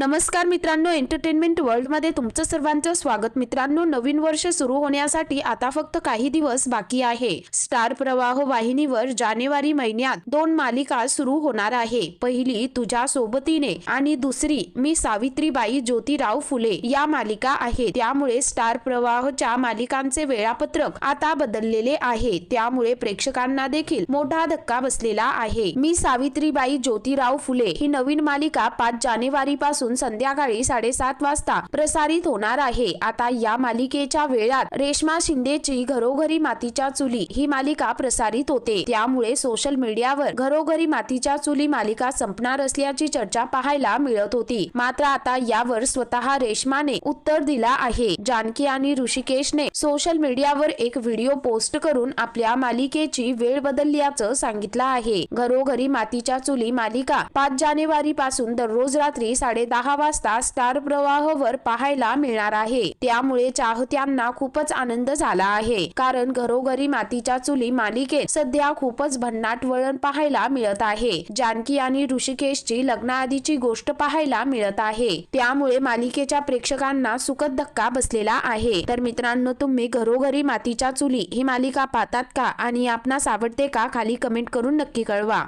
नमस्कार मित्रांनो एंटरटेनमेंट वर्ल्डमध्ये तुमचं सर्वांचं स्वागत. मित्रांनो नवीन वर्ष सुरू होण्यासाठी आता फक्त काही दिवस बाकी आहे. स्टार प्रवाह वाहिनीवर जानेवारी महिन्यात दोन मालिका सुरू होणार आहे. पहिली तुझ्या सोबतीने आणि दुसरी मी सावित्रीबाई ज्योतिराव फुले या मालिका आहे. त्यामुळे स्टार प्रवाहच्या मालिकांचे वेळापत्रक आता बदललेले आहे. त्यामुळे प्रेक्षकांना देखील मोठा धक्का बसलेला आहे. मी सावित्रीबाई ज्योतिराव फुले ही नवीन मालिका पाच जानेवारी पासून संध्याकाळी साडेसात वाजता प्रसारित होणार आहे. आता या मालिकेच्या वेळात रेश्मा शिंदेची घरोघरी मातीच्या चुली ही मालिका प्रसारित होते. त्यामुळे सोशल मीडियावर घरोघरी मातीच्या चुली मालिका संपणार असल्याची चर्चा पाहायला मिळत होती. मात्र आता यावर स्वतः रेश्माने उत्तर दिला आहे. जानकी आणि ऋषिकेशने सोशल मीडियावर एक व्हिडिओ पोस्ट करून आपल्या मालिकेची वेळ बदलल्याचं सांगितलं आहे. घरोघरी मातीच्या चुली मालिका पाच जानेवारी पासून दररोज रात्री साडे दहा वाजता स्टार प्रवाहवर पाहायला मिळणार आहे. त्यामुळे चाहत्यांना खूपच आनंद झाला आहे. कारण घरोघरी मातीच्या चुली मालिकेत सध्या खूपच भन्नाट वळण पाहायला मिळत आहे. जानकी आणि ऋषिकेशची लग्नाआधीची गोष्ट पाहायला मिळत आहे. त्यामुळे मालिकेच्या प्रेक्षकांना सुखद धक्का बसलेला आहे. तर मित्रांनो तुम्ही घरोघरी मातीच्या चुली ही मालिका पाहतात का? आणि आपणास आवडते का? खाली कमेंट करून नक्की कळवा.